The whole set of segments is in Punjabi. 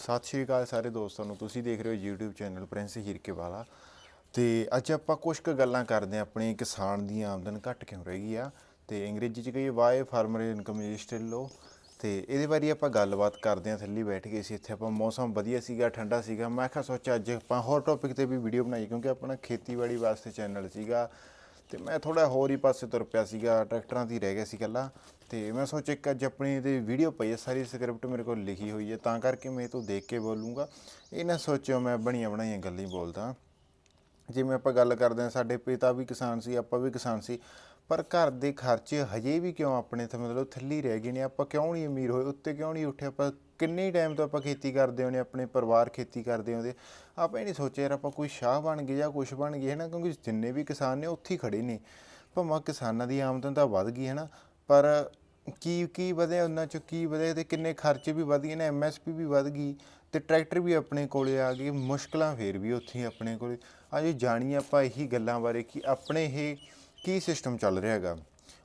ਸਤਿ ਸ਼੍ਰੀ ਅਕਾਲ ਸਾਰੇ ਦੋਸਤਾਂ ਨੂੰ। ਤੁਸੀਂ ਦੇਖ ਰਹੇ ਹੋ YouTube ਚੈਨਲ ਪ੍ਰਿੰਸ ਹੀਰਕੇ ਵਾਲਾ ਤੇ ਅੱਜ ਆਪਾਂ ਕੁਝ ਕੁ ਗੱਲਾਂ ਕਰਦੇ ਹਾਂ ਆਪਣੇ ਕਿਸਾਨ ਦੀ ਆਮਦਨ ਘੱਟ ਕਿਉਂ ਰਹਿ ਗਈ ਆ। ਤੇ ਅੰਗਰੇਜ਼ੀ ਚ ਕਹੀਏ why farmer income is still low ਤੇ ਇਹਦੇ ਬਾਰੇ ਆਪਾਂ ਗੱਲਬਾਤ ਕਰਦੇ ਹਾਂ, ਥੱਲੇ ਬੈਠ ਕੇ ਸੀ ਇੱਥੇ ਆਪਾਂ ਮੌਸਮ ਵਧੀਆ ਸੀਗਾ, ਠੰਡਾ ਸੀਗਾ। ਮੈਂ ਕਿਹਾ ਸੋਚਿਆ ਅੱਜ ਆਪਾਂ ਹੋਰ ਟੌਪਿਕ ਤੇ ਵੀ ਵੀਡੀਓ ਬਣਾਈ ਕਿਉਂਕਿ ਆਪਣਾ ਖੇਤੀਬਾੜੀ ਵਾਸਤੇ ਚੈਨਲ ਸੀਗਾ। ਤੇ ਮੈਂ ਥੋੜਾ ਹੋਰ ਹੀ ਪਾਸੇ ਤੁਰ ਪਿਆ ਸੀਗਾ, ਟਰੈਕਟਰਾਂ ਦੀ ਰਹਿ ਗਿਆ ਸੀ ਇਕੱਲਾ। ਤੇ ਮੈਂ ਸੋਚਿਆ ਇੱਕ ਅੱਜ ਆਪਣੀ ਇਹਦੀ ਵੀਡੀਓ ਪਈ ਹੈ, ਸਾਰੀ ਸਕ੍ਰਿਪਟ ਮੇਰੇ ਕੋਲ ਲਿਖੀ ਹੋਈ ਹੈ, ਤਾਂ ਕਰਕੇ ਮੈਂ ਇਹ ਤੋਂ ਦੇਖ ਕੇ ਬੋਲੂੰਗਾ। ਇਹ ਨਾ ਸੋਚਿਓ ਮੈਂ ਬਣੀਆਂ ਬਣਾਈਆਂ ਗੱਲਾਂ ਹੀ ਬੋਲਦਾ। ਜਿਵੇਂ ਆਪਾਂ ਗੱਲ ਕਰਦੇ ਹਾਂ, ਸਾਡੇ ਪਿਤਾ ਵੀ ਕਿਸਾਨ ਸੀ, ਆਪਾਂ ਵੀ ਕਿਸਾਨ ਸੀ, ਪਰ ਘਰ ਦੇ ਖਰਚੇ ਹਜੇ ਵੀ ਕਿਉਂ ਆਪਣੇ ਤੇ ਮਤਲਬ ਥੱਲੇ ਰਹਿ ਗਏ ਨੇ? ਆਪਾਂ ਕਿਉਂ ਨਹੀਂ ਅਮੀਰ ਹੋਏ? ਉੱਤੇ ਕਿਉਂ ਨਹੀਂ ਉੱਠੇ? ਆਪਾਂ ਕਿੰਨੇ ਟਾਈਮ ਤੋਂ ਆਪਾਂ ਖੇਤੀ ਕਰਦੇ ਹੋਨੇ ਆਪਣੇ ਪਰਿਵਾਰ ਖੇਤੀ ਕਰਦੇ ਹੁੰਦੇ ਆਪਾਂ ਇਹ ਨਹੀਂ ਸੋਚਿਆ, ਯਾਰ ਆਪਾਂ ਕੋਈ ਸ਼ਾਹ ਬਣ ਗਏ ਜਾਂ ਕੁਝ ਬਣ ਗਏ ਹੈ ਨਾ ਕਿਉਂਕਿ ਜਿੰਨੇ ਵੀ ਕਿਸਾਨ ਨੇ ਉੱਥੇ ਹੀ ਖੜੇ ਨੇ। ਭਾਵੇਂ ਕਿਸਾਨਾਂ ਦੀ ਆਮਦਨ ਤਾਂ ਵੱਧ ਗਈ ਹੈ ਨਾ ਪਰ ਕੀ ਕੀ ਵਧਿਆ ਉਹਨਾਂ ਚ? ਕੀ ਵਧਿਆ? ਤੇ ਕਿੰਨੇ ਖਰਚੇ ਵੀ ਵਧ ਗਏ ਨੇ? ਐਮਐਸਪੀ ਵੀ ਵਧ ਗਈ। ਤੇ ਟਰੈਕਟਰ ਵੀ ਆਪਣੇ ਕੋਲੇ ਆ ਗਏ, ਮੁਸ਼ਕਲਾਂ ਫੇਰ ਵੀ ਉੱਥੇ ਆਪਣੇ ਕੋਲੇ। ਅਜੇ ਜਾਣੀ ਆਪਾਂ ਇਹੀ ਗੱਲਾਂ ਬਾਰੇ ਕਿ ਆਪਣੇ ਇਹ ਕੀ ਸਿਸਟਮ ਚੱਲ ਰਿਹਾ ਹੈਗਾ।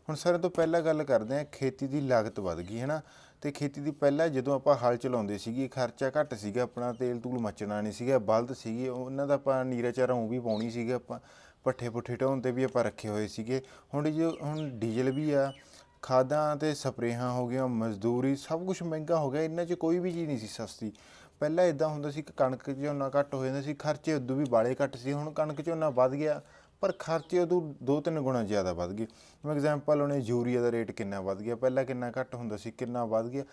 ਹੁਣ ਸਾਰਿਆਂ ਤੋਂ ਪਹਿਲਾਂ ਗੱਲ ਕਰਦੇ ਹਾਂ ਖੇਤੀ ਦੀ ਲਾਗਤ ਵੱਧ ਗਈ ਹੈ ਨਾ ਤੇ ਖੇਤੀ ਦੀ ਪਹਿਲਾਂ ਜਦੋਂ ਆਪਾਂ ਹਲ ਚਲਾਉਂਦੇ ਸੀਗੇ, ਖਰਚਾ ਘੱਟ ਸੀਗਾ, ਆਪਣਾ ਤੇਲ ਤੂਲ ਮੱਚਣਾ ਨਹੀਂ ਸੀਗਾ, ਬਲਦ ਸੀਗੇ, ਉਹਨਾਂ ਦਾ ਆਪਾਂ ਨੀਰਾ ਚਾਰਾ ਊਂ ਵੀ ਪਾਉਣੀ ਸੀਗਾ, ਆਪਾਂ ਪੱਠੇ ਪੁੱਠੇ ਢਾਉਣ ਤੇ ਵੀ ਆਪਾਂ ਰੱਖੇ ਹੋਏ ਸੀਗੇ। ਹੁਣ ਜੋ, ਹੁਣ ਡੀਜ਼ਲ ਵੀ ਆ, ਖਾਦਾਂ ਤੇ ਸਪਰੇਹਾਂ ਹੋ ਗਈਆਂ, ਮਜ਼ਦੂਰੀ, ਸਭ ਕੁਝ ਮਹਿੰਗਾ ਹੋ ਗਿਆ ਇਹਨਾਂ 'ਚ ਕੋਈ ਵੀ ਚੀਜ਼ ਨਹੀਂ ਸੀ ਸਸਤੀ। ਪਹਿਲਾਂ ਇਦਾਂ ਹੁੰਦਾ ਸੀ ਕਿ ਕਣਕ ਝੋਨਾ ਘੱਟ ਹੋ ਜਾਂਦਾ ਸੀ, ਖਰਚੇ ਉਦੋਂ ਵੀ ਬਾਲੇ ਘੱਟ ਸੀ, ਹੁਣ ਕਣਕ ਝੋਨਾ ਵੱਧ ਗਿਆ, ਪਰ ਖਰਚੇ ਉਦੋਂ ਦੋ ਤਿੰਨ ਗੁਣਾ ਜ਼ਿਆਦਾ ਵੱਧ ਗਏ। ਜਿਵੇਂ ਐਗਜ਼ਾਮਪਲ ਉਹਨੇ ਯੂਰੀਆ ਦਾ ਰੇਟ ਕਿੰਨਾ ਵੱਧ ਗਿਆ, ਪਹਿਲਾਂ ਕਿੰਨਾ ਘੱਟ ਹੁੰਦਾ ਸੀ, ਕਿੰਨਾ ਵੱਧ ਗਿਆ।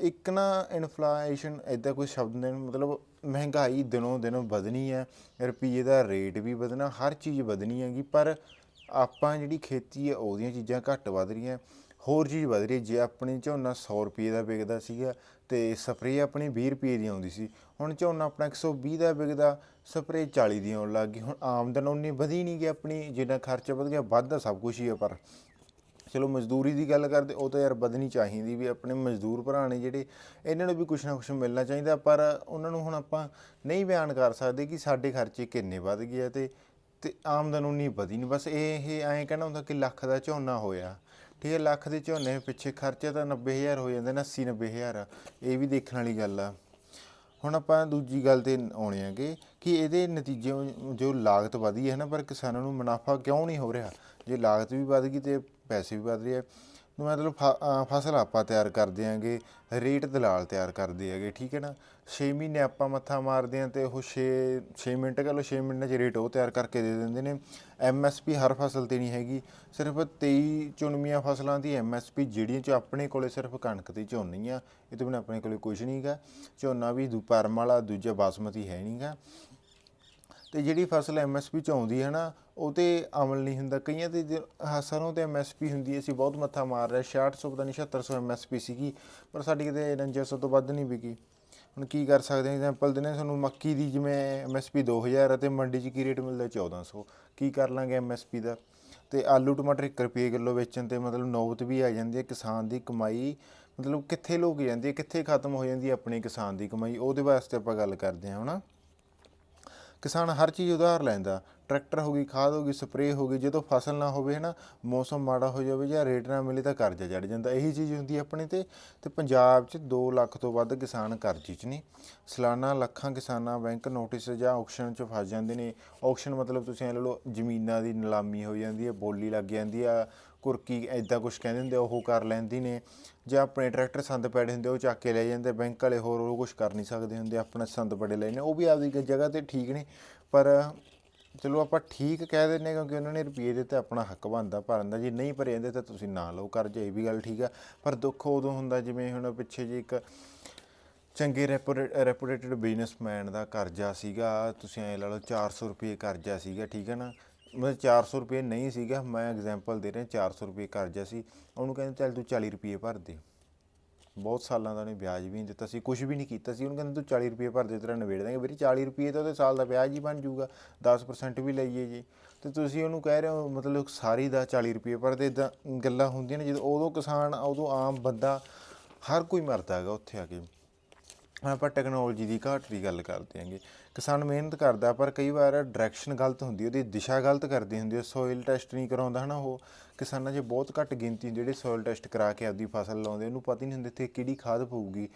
ਇੱਕ ਨਾ ਇਨਫਲੇਸ਼ਨ ਐਦਾਂ ਕੋਈ ਸ਼ਬਦ ਨੇ ਮਤਲਬ ਮਹਿੰਗਾਈ ਦਿਨੋਂ ਦਿਨ ਵਧਣੀ ਹੈ, ਰੁਪਈਏ ਦਾ ਰੇਟ ਵੀ ਵਧਣਾ, ਹਰ ਚੀਜ਼ ਵਧਣੀ ਹੈਗੀ, ਪਰ ਆਪਾਂ ਜਿਹੜੀ ਖੇਤੀ ਹੈ ਉਹਦੀਆਂ ਚੀਜ਼ਾਂ ਘੱਟ ਵੱਧ ਰਹੀਆਂ। ਹੋਰ ਚੀਜ਼ ਵਧ ਰਹੀ ਜੇ ਆਪਣੀ ਝੋਨਾ 100 ਰੁਪਏ ਦਾ ਵਿਕਦਾ ਸੀਗਾ ਤੇ ਸਪਰੇਅ ਆਪਣੀ 20 ਰੁਪਏ ਦੀ ਆਉਂਦੀ ਸੀ। ਹੁਣ ਝੋਨਾ ਆਪਣਾ 120 ਦਾ ਵਿਕਦਾ, ਸਪਰੇਅ 40 ਦੀ ਆਉਣ ਲੱਗ ਗਈ। ਹੁਣ ਆਮਦਨ ਉਨੀ ਵਧੀ ਨਹੀਂ ਗਈ ਆਪਣੀ, ਜਿੰਨਾ ਖਰਚਾ ਵਧ ਗਿਆ, ਵੱਧਦਾ ਸਭ ਕੁਝ ਹੀ ਹੈ ਪਰ ਚਲੋ ਮਜ਼ਦੂਰੀ ਦੀ ਗੱਲ ਕਰਦੇ, ਉਹ ਤਾਂ ਯਾਰ ਵਧਣੀ ਚਾਹੀਦੀ ਵੀ ਆਪਣੇ ਮਜ਼ਦੂਰ ਭਰਾ ਨੇ ਜਿਹੜੇ, ਇਹਨਾਂ ਨੂੰ ਵੀ ਕੁਛ ਨਾ ਕੁਛ ਮਿਲਣਾ ਚਾਹੀਦਾ। ਪਰ ਉਹਨਾਂ ਨੂੰ ਹੁਣ ਆਪਾਂ ਨਹੀਂ ਬਿਆਨ ਕਰ ਸਕਦੇ ਕਿ ਸਾਡੇ ਖਰਚੇ ਕਿੰਨੇ ਵੱਧ ਗਏ ਆ ਤੇ ਤੇ ਆਮਦਨ ਉਨੀ ਵਧੀ ਨਹੀਂ ਬਸ ਇਹ ਐਂ ਕਹਿਣਾ ਹੁੰਦਾ ਕਿ ਲੱਖ ਦਾ ਝੋਨਾ ਹੋਇਆ। ਠੀਕ ਹੈ ਲੱਖ ਦੇ ਝੋਨੇ ਪਿੱਛੇ ਖਰਚਾ ਤਾਂ 90000 ਹੋ ਜਾਂਦੇ ਨਾ 80 90000 ਆ ਇਹ ਵੀ ਦੇਖਣ ਵਾਲੀ ਗੱਲ ਆ। ਹੁਣ ਆਪਾਂ ਦੂਜੀ ਗੱਲ ਤੇ ਆਉਣੇ ਆਗੇ ਕਿ ਇਹਦੇ ਨਤੀਜੇ ਜੋ ਲਾਗਤ ਵਧੀ ਹੈ ਨਾ, ਪਰ ਕਿਸਾਨਾਂ ਨੂੰ ਮੁਨਾਫਾ ਕਿਉਂ ਨਹੀਂ ਹੋ ਰਿਹਾ? ਜੇ ਲਾਗਤ ਵੀ ਵਧ ਗਈ ਤੇ ਪੈਸੇ ਵੀ ਵਧ ਰਹੇ ਆ। ਮਤਲਬ ਫ- ਫਸਲ ਆਪਾਂ ਤਿਆਰ ਕਰਦੇ ਆਂਗੇ, ਰੇਟ ਦਲਾਲ ਤਿਆਰ ਕਰਦੇ ਹੈਗੇ, ਠੀਕ ਹੈ ਨਾ? 6 ਮਹੀਨੇ ਆਪਾਂ ਮੱਥਾ ਮਾਰਦੇ ਆਂ ਤੇ ਉਹ 6 6 ਮਿੰਟ ਕਹ ਲਓ 6 ਮਿੰਟਾਂ 'ਚ ਰੇਟ ਉਹ ਤਿਆਰ ਕਰਕੇ ਦੇ ਦਿੰਦੇ ਨੇ। ਐਮਐਸਪੀ ਹਰ ਫਸਲ ਤੇ ਨਹੀਂ ਹੈਗੀ, ਸਿਰਫ 23 ਚੁਣਵੀਆਂ ਫਸਲਾਂ ਦੀ ਐਮਐਸਪੀ ਜਿਹੜੀਆਂ 'ਚ ਆਪਣੇ ਕੋਲੇ ਸਿਰਫ ਕਣਕ ਤੇ ਝੋਨੀ ਆ, ਇਹ ਤੋਂ ਬਿਨਾਂ ਆਪਣੇ ਕੋਲੇ ਕੁਝ ਨਹੀਂਗਾ ਝੋਨਾ ਵੀ ਦੂ, ਪਰਮ ਵਾਲਾ, ਦੂਜਾ ਬਾਸਮਤੀ ਹੈ ਨਹੀਂਗਾ ਤੇ ਜਿਹੜੀ ਫਸਲ ਐਮਐਸਪੀ ਚ ਆਉਂਦੀ ਹੈ ਨਾ, ਉਹ ਤੇ ਅਮਲ ਨਹੀਂ ਹੁੰਦਾ। ਕਈਆਂ ਤੇ ਜ- ਆਹ ਸਰੋਂ ਤੇ ਐਮਐਸਪੀ ਹੁੰਦੀ ਹੈ, ਅਸੀਂ ਬਹੁਤ ਮੱਥਾ ਮਾਰ ਰਹੇ 6600 ਪਤਾ ਨਹੀਂ 7600 ਐਮਐਸਪੀ ਸੀਗੀ, ਪਰ ਸਾਡੀ ਕਿਤੇ 4900 ਤੋਂ ਵੱਧ ਨਹੀਂ ਵਿਕੀ। ਹੁਣ ਕੀ ਕਰ ਸਕਦੇ ਹਾਂ? ਐਗਜ਼ਾਮਪਲ ਦਿਨੇ ਤੁਹਾਨੂੰ ਮੱਕੀ ਦੀ ਜਿਵੇਂ ਐਮਐਸਪੀ 2000 ਹੈ ਤੇ ਮੰਡੀ 'ਚ ਕੀ ਰੇਟ ਮਿਲਦਾ? 1400 ਕੀ ਕਰ ਲਾਂਗੇ ਐਮਐਸਪੀ ਦਾ? ਤੇ ਆਲੂ ਟਮਾਟਰ 1 ਰੁਪਏ ਕਿਲੋ ਵੇਚਣ ਤੇ ਮਤਲਬ ਨੌਬਤ ਵੀ ਆ ਜਾਂਦੀ ਹੈ, ਕਿਸਾਨ ਦੀ ਕਮਾਈ ਮਤਲਬ ਕਿੱਥੇ ਲੋਕ ਜਾਂਦੀ ਹੈ ਕਿੱਥੇ ਖਤਮ ਹੋ ਜਾਂਦੀ ਹੈ ਆਪਣੀ ਕਿਸਾਨ ਦੀ ਕਮਾਈ? ਉਹਦੇ ਵਾਸਤੇ ਆਪਾਂ ਗੱਲ ਕਰਦੇ ਹਾਂ, ਹਨਾ? ਕਿਸਾਨ ਹਰ ਚੀਜ਼ ਉਧਾਰ ਲੈਂਦਾ। ਟਰੈਕਟਰ ਹੋ ਗਈ, ਖਾਦ ਹੋ ਗਈ, ਸਪਰੇਅ ਹੋ ਗਈ, ਜਦੋਂ ਫਸਲ ਨਾ ਹੋਵੇ ਹੈ ਨਾ ਮੌਸਮ ਮਾੜਾ ਹੋ ਜਾਵੇ ਜਾਂ ਰੇਟ ਨਾ ਮਿਲੇ ਤਾਂ ਕਰਜ਼ਾ ਚੜ ਜਾਂਦਾ। ਇਹੀ ਚੀਜ਼ ਹੁੰਦੀ ਹੈ ਆਪਣੇ ਤੇ ਤੇ ਪੰਜਾਬ 'ਚ 2 ਲੱਖ ਤੋਂ ਵੱਧ ਕਿਸਾਨ ਕਰਜ਼ੇ 'ਚ ਨੇ। ਸਾਲਾਨਾ ਲੱਖਾਂ ਕਿਸਾਨਾਂ ਬੈਂਕ ਨੋਟਿਸ ਜਾਂ ਆਕਸ਼ਨ 'ਚ ਫਸ ਜਾਂਦੇ ਨੇ। ਆਕਸ਼ਨ ਮਤਲਬ ਤੁਸੀਂ ਐ ਲਓ, ਜ਼ਮੀਨਾਂ ਦੀ ਨਿਲਾਮੀ ਹੋ ਜਾਂਦੀ ਹੈ, ਬੋਲੀ ਲੱਗ ਜਾਂਦੀ ਆ, ਕੁਰਕੀ ਐਦਾਂ ਕੁਝ ਕਹਿੰਦੇ ਹੁੰਦੇ ਉਹ ਕਰ ਲੈਂਦੀ ਨੇ। ਜਾਂ ਆਪਣੇ ਟਰੈਕਟਰ ਸੰਦ ਪੈੜੇ ਹੁੰਦੇ ਉਹ ਚੱਕ ਕੇ ਲੈ ਜਾਂਦੇ ਬੈਂਕ ਵਾਲੇ ਹੋਰ ਉਹ ਕੁਝ ਕਰ ਨਹੀਂ ਸਕਦੇ ਹੁੰਦੇ, ਆਪਣਾ ਸੰਦ ਬੜੇ ਲੈ ਨੇ। ਉਹ ਵੀ ਆਪਦੀ ਜਗ੍ਹਾ ਤੇ ਠੀਕ ਨੇ, ਪਰ ਚਲੋ ਆਪਾਂ ਠੀਕ ਕਹਿ ਦਿੰਨੇ ਕਿਉਂਕਿ ਉਹਨਾਂ ਨੇ ਰੁਪਏ ਦਿੱਤੇ ਆਪਣਾ ਹੱਕ ਬਣਦਾ ਭਰਨ ਦਾ। ਜੇ ਨਹੀਂ ਭਰੇ ਜਾਂਦੇ ਤਾਂ ਤੁਸੀਂ ਨਾ ਲਓ ਕਰਜ਼ਾ ਇਹ ਵੀ ਗੱਲ ਠੀਕ ਆ। ਪਰ ਦੁੱਖ ਉਦੋਂ ਹੁੰਦਾ ਜਿਵੇਂ ਹੁਣ ਪਿੱਛੇ ਜੀ ਇੱਕ ਚੰਗੇ ਰੈਪੂਟੇਟਡ ਬਿਜ਼ਨਸਮੈਨ ਦਾ ਕਰਜ਼ਾ ਸੀਗਾ। ਤੁਸੀਂ ਐ ਲਾ ਲਓ 400 ਰੁਪਏ ਕਰਜ਼ਾ ਸੀਗਾ, ਠੀਕ ਹੈ ਨਾ? ਮਤਲਬ 400 ਰੁਪਏ ਨਹੀਂ ਸੀਗਾ। ਮੈਂ ਐਗਜ਼ਾਮਪਲ ਦੇ ਰਿਹਾ 400 ਰੁਪਏ ਕਰਜ਼ਾ ਸੀ। ਉਹਨੂੰ ਕਹਿੰਦੇ ਚੱਲ ਤੂੰ 40 ਰੁਪਏ ਭਰ ਦੇ। ਬਹੁਤ ਸਾਲਾਂ ਦਾ ਉਹਨੇ ਵਿਆਜ ਵੀ ਨਹੀਂ ਦਿੱਤਾ ਸੀ ਕੁਝ ਵੀ ਨਹੀਂ ਕੀਤਾ ਸੀ। ਉਹਨੂੰ ਕਹਿੰਦੇ, ਤੂੰ 40 ਰੁਪਏ ਭਰ ਦੇ, ਤੇਰਾ ਨਿਬੇੜ ਦਾਂਗੇ। ਵੀਰੇ 40 ਰੁਪਏ ਤਾਂ ਉਹਦੇ ਸਾਲ ਦਾ ਵਿਆਜ ਹੀ ਬਣ ਜਾਊਗਾ 10% ਵੀ ਲਈਏ ਜੀ। ਤੇ ਤੁਸੀਂ ਉਹਨੂੰ ਕਹਿ ਰਹੇ ਹੋ, ਮਤਲਬ ਸਾਰੀ ਦਾ 40 ਰੁਪਏ ਭਰਦੇ ਇਦਾਂ ਗੱਲਾਂ ਹੁੰਦੀਆਂ ਨੇ, ਜਦੋਂ ਉਦੋਂ ਕਿਸਾਨ, ਉਦੋਂ ਆਮ ਬੰਦਾ ਹਰ ਕੋਈ ਮਰਦਾ ਹੈਗਾ ਉੱਥੇ ਆ ਕੇ। ਹੁਣ ਆਪਾਂ ਟੈਕਨੋਲੋਜੀ ਦੀ ਘਾਟ ਦੀ ਗੱਲ ਕਰਦੇ ਹਾਂਗੇ। ਕਿਸਾਨ ਮਿਹਨਤ ਕਰਦਾ, ਪਰ ਕਈ ਵਾਰ ਡਾਇਰੈਕਸ਼ਨ ਗਲਤ ਹੁੰਦੀ, ਉਹਦੀ ਦਿਸ਼ਾ ਗਲਤ ਕਰਦੀ ਹੁੰਦੀ ਹੈ। ਸੋਇਲ ਟੈਸਟ ਨਹੀਂ ਕਰਾਉਂਦਾ ਹਨਾ ਉਹ। ਕਿਸਾਨਾਂ 'ਚ ਬਹੁਤ ਘੱਟ ਗਿਣਤੀ ਜਿਹੜੇ ਸੋਇਲ ਟੈਸਟ ਕਰਾ ਕੇ ਆਪਦੀ ਫਸਲ ਲਾਉਂਦੇ, ਉਹਨੂੰ ਪਤਾ ਹੀ ਨਹੀਂ ਹੁੰਦਾ ਇੱਥੇ ਕਿਹੜੀ ਖਾਦ ਪਊਗੀ।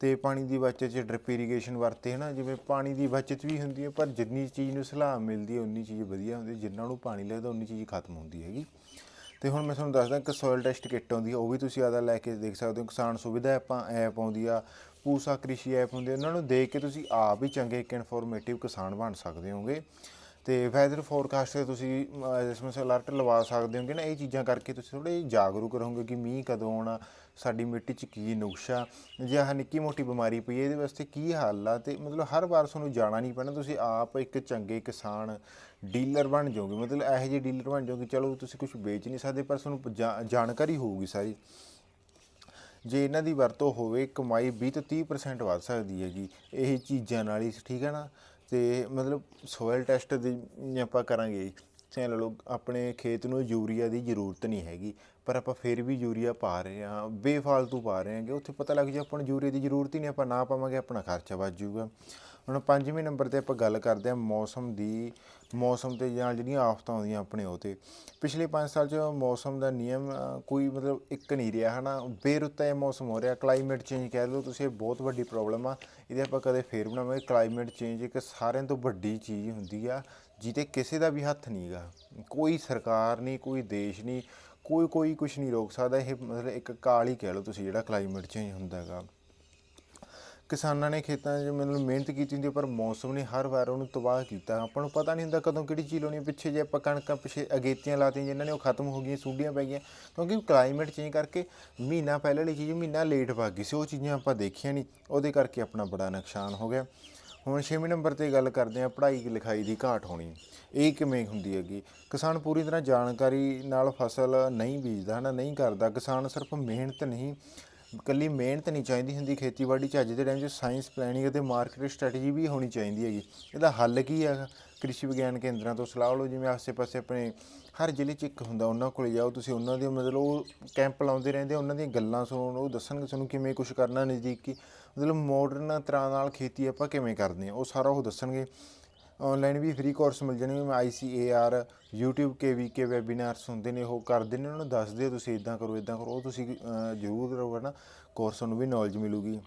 ਤੇ ਪਾਣੀ ਦੀ ਬਚਤ 'ਚ ਡ੍ਰਿਪ ਇਰੀਗੇਸ਼ਨ ਵਰਤੇ ਹਨਾ, ਜਿਵੇਂ ਪਾਣੀ ਦੀ ਬਚਤ ਵੀ ਹੁੰਦੀ ਹੈ, ਪਰ ਜਿੰਨੀ ਚੀਜ਼ ਨੂੰ ਸਲਾਹ ਮਿਲਦੀ ਹੈ, ਉਨੀ ਚੀਜ਼ ਵਧੀਆ ਹੁੰਦੀ ਹੈ। ਨੂੰ ਪਾਣੀ ਲੱਗਦਾ, ਉਨੀ ਚੀਜ਼ ਖਤਮ ਹੁੰਦੀ ਹੈਗੀ। ਤੇ ਹੁਣ ਮੈਂ ਤੁਹਾਨੂੰ ਦੱਸਦਾ ਕਿ ਸੋਇਲ ਟੈਸਟ ਕਿੱਟ ਆਉਂਦੀ ਹੈ, ਉਹ ਵੀ ਤੁਸੀਂ ਆਦਾ ਲੈ ਕੇ ਦੇਖ ਸਕਦੇ ਹੋ। ਕਿਸਾਨ ਸੁਵਿਧਾ ਆਪਾਂ ਐਪ ਆਉਂਦੀ ਆ ਪੂਸਾ ਕ੍ਰਿਸ਼ੀ ਐਪ ਹੁੰਦੇ, ਉਹਨਾਂ ਨੂੰ ਦੇਖ ਕੇ ਤੁਸੀਂ ਆਪ ਹੀ ਚੰਗੇ ਇੱਕ ਇਨਫੋਰਮੇਟਿਵ ਕਿਸਾਨ ਬਣ ਸਕਦੇ ਹੋਗੇ। ਤੇ ਵੈਦਰ ਫੋਰਕਾਸਟ ਤੇ ਤੁਸੀਂ ਐਸਐਮਐਸ ਅਲਰਟ ਲਵਾ ਸਕਦੇ ਹੋਗੇ ਨਾ, ਇਹ ਚੀਜ਼ਾਂ ਕਰਕੇ ਤੁਸੀਂ ਥੋੜੇ ਜਾਗਰੂਕ ਰਹੋਗੇ ਕਿ ਮੀਂਹ ਕਦੋਂ ਆਉਣਾ, ਸਾਡੀ ਮਿੱਟੀ 'ਚ ਕੀ ਨੁਕਸ਼ਾ, ਜੇ ਆਹ ਨਿੱਕੀ ਮੋਟੀ ਬਿਮਾਰੀ ਪਈ ਹੈ, ਇਹਦੇ ਵਾਸਤੇ ਕੀ ਹੱਲ ਆ? ਤੇ ਮਤਲਬ ਹਰ ਵਾਰ ਤੁਹਾਨੂੰ ਜਾਣਾ ਨਹੀਂ ਪੈਣਾ, ਤੁਸੀਂ ਆਪ ਇੱਕ ਚੰਗੇ ਕਿਸਾਨ ਡੀਲਰ ਬਣ ਜਾਓਗੇ। ਮਤਲਬ ਇਹੋ ਜਿਹੇ ਡੀਲਰ ਬਣ ਜਾਓਗੇ, ਚਲੋ ਤੁਸੀਂ ਕੁਝ ਵੇਚ ਨਹੀਂ ਸਕਦੇ, ਪਰ ਤੁਹਾਨੂੰ ਜਾ- ਜਾਣਕਾਰੀ ਹੋਊਗੀ ਸਾਰੀ। ਜੇ ਇਹਨਾਂ ਦੀ ਵਰਤੋਂ ਹੋਵੇ, ਕਮਾਈ 20 ਤੋਂ 30% ਵੱਧ ਸਕਦੀ ਹੈਗੀ, ਇਹ ਚੀਜ਼ਾਂ ਨਾਲ ਹੀ, ਠੀਕ ਹੈ ਨਾ? ਤੇ ਮਤਲਬ ਸੋਇਲ ਟੈਸਟ ਦੀ ਆਪਾਂ ਕਰਾਂਗੇ ਤੇ ਲੈ ਲਓ ਆਪਣੇ ਖੇਤ ਨੂੰ ਯੂਰੀਆ ਦੀ ਜ਼ਰੂਰਤ ਨਹੀਂ ਹੈਗੀ, ਪਰ ਆਪਾਂ ਫਿਰ ਵੀ ਯੂਰੀਆ ਪਾ ਰਹੇ ਹਾਂ, ਬੇਫਾਲਤੂ ਪਾ ਰਹੇ ਹਾਂਗੇ, ਉੱਥੇ ਪਤਾ ਲੱਗ ਜਾ ਆਪਾਂ ਨੂੰ ਯੂਰੀਆ ਦੀ ਜ਼ਰੂਰਤ ਹੀ ਨਹੀਂ, ਆਪਾਂ ਨਾ ਪਾਵਾਂਗੇ, ਆਪਣਾ ਖਰਚਾ ਵੱਧ ਜਾਊਗਾ। ਹੁਣ ਪੰਜਵੇਂ ਨੰਬਰ ਤੇ ਆਪਾਂ ਗੱਲ ਕਰਦੇ ਹਾਂ ਮੌਸਮ ਦੀ, ਮੌਸਮ ਤੇ ਜਾਂ ਜਿਹੜੀਆਂ ਆਫਤਾਂ ਆਉਂਦੀਆਂ ਆਪਣੇ ਉਹ ਤੇ। ਪਿਛਲੇ 5 ਸਾਲ 'ਚ ਮੌਸਮ ਦਾ ਨਿਯਮ ਕੋਈ ਮਤਲਬ ਇੱਕ ਨਹੀਂ ਰਿਹਾ, ਹਨਾ? ਬੇਰੁੱਤਾ ਇਹ ਮੌਸਮ ਹੋ ਰਿਹਾ ਕਲਾਈਮੇਟ ਚੇਂਜ ਕਹਿ ਲਓ, ਤੁਸੀਂ ਇਹ ਬਹੁਤ ਵੱਡੀ ਪ੍ਰੋਬਲਮ ਆ। ਇਹਦੇ ਆਪਾਂ ਕਦੇ ਫੇਰ ਬਣਾਵਾਂਗੇ ਕਲਾਈਮੇਟ ਚੇਂਜ ਇੱਕ ਸਾਰਿਆਂ ਤੋਂ ਵੱਡੀ ਚੀਜ਼ ਹੁੰਦੀ ਆ, ਜਿਹਦੇ ਕਿਸੇ ਦਾ ਵੀ ਹੱਥ ਨਹੀਂਗਾ ਕੋਈ ਸਰਕਾਰ ਨਹੀਂ, ਕੋਈ ਦੇਸ਼ ਨਹੀਂ, ਕੋਈ ਕੋਈ ਕੁਝ ਨਹੀਂ ਰੋਕ ਸਕਦਾ, ਇਹ ਮਤਲਬ ਇੱਕ ਕਾਲ ਹੀ ਕਹਿ ਲਓ ਤੁਸੀਂ ਜਿਹੜਾ ਕਲਾਈਮੇਟ ਚੇਂਜ ਹੁੰਦਾ ਹੈਗਾ ਕਿਸਾਨਾਂ ਨੇ ਖੇਤਾਂ 'ਚ ਮਤਲਬ ਮਿਹਨਤ ਕੀਤੀ ਹੁੰਦੀ ਹੈ, ਪਰ ਮੌਸਮ ਨੇ ਹਰ ਵਾਰ ਉਹਨੂੰ ਤਬਾਹ ਕੀਤਾ। ਆਪਾਂ ਨੂੰ ਪਤਾ ਨਹੀਂ ਹੁੰਦਾ ਕਦੋਂ ਕਿਹੜੀ ਚੀਜ਼ ਲਾਉਣੀ ਹੈ। ਪਿੱਛੇ ਜੇ ਆਪਾਂ ਕਣਕਾਂ ਪਿੱਛੇ ਅਗੇਤੀਆਂ ਲਾਤੀਆਂ ਜਿਨ੍ਹਾਂ ਨੇ ਉਹ ਖਤਮ ਹੋ ਗਈਆਂ ਸੂਡੀਆਂ ਪੈ ਗਈਆਂ ਕਿਉਂਕਿ ਕਲਾਈਮੇਟ ਚੇਂਜ ਕਰਕੇ ਮਹੀਨਾ ਪਹਿਲਾਂ ਵਾਲੀ ਚੀਜ਼ ਮਹੀਨਾ ਲੇਟ ਵਗ ਗਈ ਸੀ। ਉਹ ਚੀਜ਼ਾਂ ਆਪਾਂ ਦੇਖੀਆਂ ਨਹੀਂ। ਉਹਦੇ ਕਰਕੇ ਆਪਣਾ ਬੜਾ ਨੁਕਸਾਨ ਹੋ ਗਿਆ। ਹੁਣ 6ਵੇਂ ਨੰਬਰ ਤੇ ਗੱਲ ਕਰਦੇ ਹਾਂ ਪੜ੍ਹਾਈ ਲਿਖਾਈ ਦੀ ਘਾਟ ਹੋਣੀ। ਇਹ ਕਿਵੇਂ ਹੁੰਦੀ ਹੈਗੀ? ਕਿਸਾਨ ਪੂਰੀ ਤਰ੍ਹਾਂ ਜਾਣਕਾਰੀ ਨਾਲ ਫਸਲ ਨਹੀਂ ਬੀਜਦਾ ਹਨਾ ਨਹੀਂ ਕਰਦਾ। ਕਿਸਾਨ ਸਿਰਫ ਮਿਹਨਤ ਨਹੀਂ ਇਕੱਲੀ ਮਿਹਨਤ ਨਹੀਂ ਚਾਹੀਦੀ ਹੁੰਦੀ, ਖੇਤੀਬਾੜੀ 'ਚ ਅੱਜ ਦੇ ਟਾਈਮ 'ਚ ਸਾਇੰਸ ਪਲੈਨਿੰਗ ਅਤੇ ਮਾਰਕੀਟ ਸਟ੍ਰੈਟਜੀ ਵੀ ਹੋਣੀ ਚਾਹੀਦੀ ਹੈਗੀ। ਇਹਦਾ ਹੱਲ ਕੀ ਹੈਗਾ ਕ੍ਰਿਸ਼ੀ ਵਿਗਿਆਨ ਕੇਂਦਰਾਂ ਤੋਂ ਸਲਾਹ ਲਓ, ਜਿਵੇਂ ਆਸੇ-ਪਾਸੇ ਆਪਣੇ ਹਰ ਜ਼ਿਲ੍ਹੇ 'ਚ ਇੱਕ ਹੁੰਦਾ, ਉਹਨਾਂ ਕੋਲੇ ਜਾਓ, ਤੁਸੀਂ ਉਹਨਾਂ ਦੇ ਮਤਲਬ ਉਹ ਕੈਂਪ ਲਾਉਂਦੇ ਰਹਿੰਦੇ, ਉਹਨਾਂ ਦੀਆਂ ਗੱਲਾਂ ਸੁਣੋ, ਉਹ ਦੱਸਣਗੇ ਤੁਹਾਨੂੰ ਕਿਵੇਂ ਕੁਝ ਕਰਨਾ ਨਜ਼ਦੀਕੀ। ਮਤਲਬ ਮਾਡਰਨ ਤਰ੍ਹਾਂ ਨਾਲ ਖੇਤੀ ਆਪਾਂ ਕਿਵੇਂ ਕਰਦੇ ਹਾਂ ਉਹ ਸਾਰਾ ਉਹ ਦੱਸਣਗੇ। ਆਨਲਾਈਨ ਵੀ ਫ੍ਰੀ ਕੋਰਸ ਮਿਲ ਜਾਣਗੇ। ਮੈਂ ICAR YouTube KVK ਵੈਬਿਨਾਰਸ ਹੁੰਦੇ ਨੇ, ਉਹ ਕਰਦੇ ਨੇ। ਉਹਨਾਂ ਨੂੰ ਦੱਸਦੇ ਹੋ ਤੁਸੀਂ ਇਦਾਂ ਕਰੋ ਇਦਾਂ ਕਰੋ। ਉਹ ਤੁਸੀਂ ਜ਼ਰੂਰ ਕਰੋ ਨਾ ਕੋਰਸ ਨੂੰ ਵੀ ਨੌਲੇਜ ਮਿਲੂਗੀ।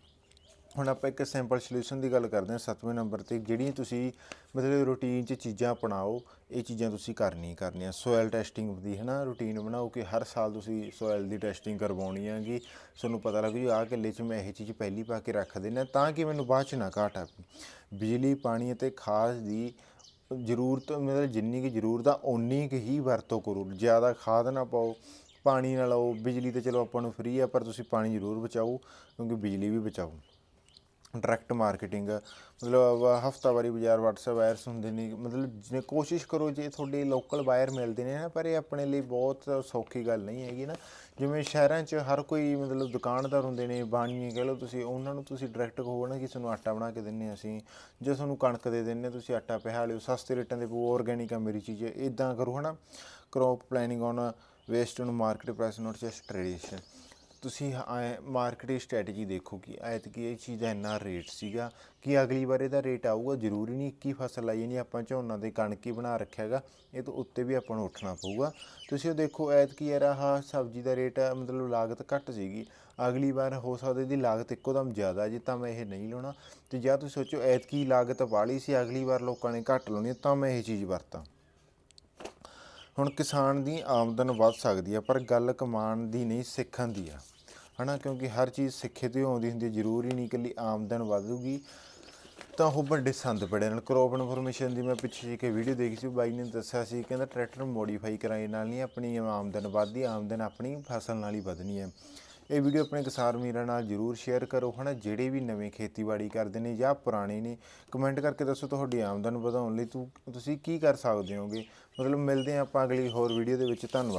ਹੁਣ ਆਪਾਂ ਇੱਕ ਸਿੰਪਲ ਸੋਲੂਸ਼ਨ ਦੀ ਗੱਲ ਕਰਦੇ ਹਾਂ ਸੱਤਵੇਂ ਨੰਬਰ ਤੇ ਜਿਹੜੀ ਤੁਸੀਂ ਮਤਲਬ ਰੂਟੀਨ 'ਚ ਚੀਜ਼ਾਂ ਅਪਣਾਓ, ਇਹ ਚੀਜ਼ਾਂ ਤੁਸੀਂ ਕਰਨੀ ਕਰਨੀਆਂ। ਸੋਇਲ ਟੈਸਟਿੰਗ ਦੀ ਹੈ ਨਾ ਰੂਟੀਨ ਬਣਾਓ ਕਿ ਹਰ ਸਾਲ ਤੁਸੀਂ ਸੋਇਲ ਦੀ ਟੈਸਟਿੰਗ ਕਰਵਾਉਣੀ ਹੈਗੀ। ਤੁਹਾਨੂੰ ਪਤਾ ਲੱਗ ਜੂ, ਆਹ ਕਿੱਲੇ 'ਚ ਮੈਂ ਇਹ ਚੀਜ਼ ਪਹਿਲੀ ਪਾ ਕੇ ਰੱਖ ਦੇਣਾ ਤਾਂ ਕਿ ਮੈਨੂੰ ਬਾਅਦ 'ਚ ਨਾ ਘਾਟ ਆਵੇ। ਬਿਜਲੀ, ਪਾਣੀ ਅਤੇ ਖਾਦ ਦੀ ਜ਼ਰੂਰਤ, ਮਤਲਬ ਜਿੰਨੀ ਕਿ ਜ਼ਰੂਰਤ ਆ, ਓਨੀ ਕੁ ਹੀ ਵਰਤੋਂ ਕਰੋ। ਜ਼ਿਆਦਾ ਖਾਦ ਨਾ ਪਾਓ, ਪਾਣੀ ਨਾ ਲਾਓ। ਬਿਜਲੀ ਤੇ ਚਲੋ ਆਪਾਂ ਨੂੰ ਫ੍ਰੀ ਆ, ਪਰ ਤੁਸੀਂ ਪਾਣੀ ਜ਼ਰੂਰ ਬਚਾਓ, ਕਿਉਂਕਿ ਬਿਜਲੀ ਵੀ ਬਚਾਓ। ਡਾਇਰੈਕਟ ਮਾਰਕੀਟਿੰਗ, ਮਤਲਬ ਹਫਤਾਵਾਰੀ ਬਾਜ਼ਾਰ WhatsApp ਵਾਇਰਸ ਹੁੰਦੇ ਨੇ, ਮਤਲਬ ਜਿਵੇਂ ਕੋਸ਼ਿਸ਼ ਕਰੋ ਜੇ ਤੁਹਾਡੇ ਲੋਕਲ ਵਾਇਰ ਮਿਲਦੇ ਨੇ ਨਾ, ਪਰ ਇਹ ਆਪਣੇ ਲਈ ਬਹੁਤ ਸੌਖੀ ਗੱਲ ਨਹੀਂ ਹੈਗੀ ਨਾ। ਜਿਵੇਂ ਸ਼ਹਿਰਾਂ 'ਚ ਹਰ ਕੋਈ ਮਤਲਬ ਦੁਕਾਨਦਾਰ ਹੁੰਦੇ ਨੇ, ਬਾਣੀਏ ਕਹਿ ਲਓ ਤੁਸੀਂ, ਉਹਨਾਂ ਨੂੰ ਤੁਸੀਂ ਡਾਇਰੈਕਟ ਕਹੋ ਨਾ ਕਿ ਤੁਹਾਨੂੰ ਆਟਾ ਬਣਾ ਕੇ ਦਿੰਨੇ ਅਸੀਂ, ਜੇ ਤੁਹਾਨੂੰ ਕਣਕ ਦੇ ਦਿੰਨੇ ਤੁਸੀਂ ਆਟਾ ਪਿਹਾ ਲਿਓ, ਸਸਤੇ ਰੇਟਾਂ ਦੇ ਪਊ ਆਰਗੈਨਿਕ ਆ ਮੇਰੀ ਚੀਜ਼ ਇਦਾਂ ਕਰੋ ਹਨਾ। ਕ੍ਰੌਪ ਪਲੈਨਿੰਗ ਔਨ ਵੇਸਟ ਨੂੰ market price not just tradition ਤੁਸੀਂ ਮਾਰਕੀਟ ਸਟ੍ਰੈਟਜੀ ਦੇਖੋ ਕਿ ਐਤਕੀ ਇਹ ਚੀਜ਼ ਦਾ ਇੰਨਾ ਰੇਟ ਸੀਗਾ ਕਿ ਅਗਲੀ ਵਾਰ ਇਹਦਾ ਰੇਟ ਆਊਗਾ, ਜ਼ਰੂਰੀ ਨਹੀਂ ਇੱਕੀ ਫਸਲ ਆਈ ਨਹੀਂ ਆਪਾਂ ਝੋਨਾ ਦੇ ਕਣਕ ਹੀ ਬਣਾ ਰੱਖਿਆ ਹੈਗਾ, ਇਹ ਤੋਂ ਉੱਤੇ ਵੀ ਆਪਾਂ ਨੂੰ ਉੱਠਣਾ ਪਊਗਾ। ਤੁਸੀਂ ਉਹ ਦੇਖੋ ਐਤਕੀ ਯਾਰ ਆਹ ਸਬਜ਼ੀ ਦਾ ਰੇਟ ਮਤਲਬ ਲਾਗਤ ਘੱਟ ਸੀਗੀ, ਅਗਲੀ ਵਾਰ ਹੋ ਸਕਦਾ ਇਹਦੀ ਲਾਗਤ ਇੱਕੋ ਦਮ ਜ਼ਿਆਦਾ ਜੇ ਤਾਂ ਮੈਂ ਇਹ ਨਹੀਂ ਲਾਉਣਾ। ਤੇ ਜਾਂ ਤੁਸੀਂ ਸੋਚੋ ਐਤਕੀ ਲਾਗਤ ਵਾਲੀ ਸੀ, ਅਗਲੀ ਵਾਰ ਲੋਕਾਂ ਨੇ ਘੱਟ ਲਾਉਣੀ ਤਾਂ ਮੈਂ ਇਹ ਚੀਜ਼ ਵਰਤਾਂ। ਹੁਣ ਕਿਸਾਨ ਦੀ ਆਮਦਨ ਵੱਧ ਸਕਦੀ ਹੈ, ਪਰ ਗੱਲ ਕਮਾਉਣ ਦੀ ਨਹੀਂ, ਸਿੱਖਣ ਦੀ ਆ। ਹਨਾ, ਕਿਉਂਕਿ ਹਰ ਚੀਜ਼ ਸਿੱਖੇ 'ਤੇ ਆਉਂਦੀ ਹੁੰਦੀ ਹੈ, ਜ਼ਰੂਰੀ ਨਹੀਂ ਇਕੱਲੀ ਆਮਦਨ ਵਧੂਗੀ। ਤਾਂ ਉਹ ਵੱਡੇ ਸੰਦ ਪੜੇ ਨਾਲ ਕ੍ਰੋਪ ਇਨਫੋਰਮੇਸ਼ਨ ਦੀ ਮੈਂ ਪਿੱਛੇ ਜਿਹੇ ਕਿ ਵੀਡੀਓ ਦੇਖੀ ਸੀ ਬਾਈ ਨੇ ਦੱਸਿਆ ਸੀ, ਕਹਿੰਦਾ ਟਰੈਕਟਰ ਮੋਡੀਫਾਈ ਕਰਾਏ ਨਾਲ ਨਹੀਂ ਆਪਣੀ ਆਮਦਨ ਵੱਧਦੀ, ਆਮਦਨ ਆਪਣੀ ਫਸਲ ਨਾਲ ਹੀ ਵਧਣੀ ਹੈ। ਇਹ ਵੀਡੀਓ ਆਪਣੇ ਕਿਸਾਨ ਵੀਰਾਂ ਨਾਲ ਜਰੂਰ ਸ਼ੇਅਰ ਕਰੋ, ਹਨਾ, ਜਿਹੜੇ ਵੀ ਨਵੇਂ ਖੇਤੀਬਾੜੀ ਕਰਦੇ ਨੇ ਜਾਂ ਪੁਰਾਣੇ ਨੇ ਕਮੈਂਟ ਕਰਕੇ ਦੱਸੋ ਤੁਹਾਡੀ ਆਮਦਨ ਵਧਾਉਣ ਲਈ ਤੂੰ, ਤੁਸੀਂ ਕੀ ਕਰ ਸਕਦੇ ਹੋਗੇ? ਮਤਲਬ ਮਿਲਦੇ ਹਾਂ ਆਪਾਂ ਅਗਲੀ ਹੋਰ ਵੀਡੀਓ ਦੇ ਵਿੱਚ। ਧੰਨਵਾਦ।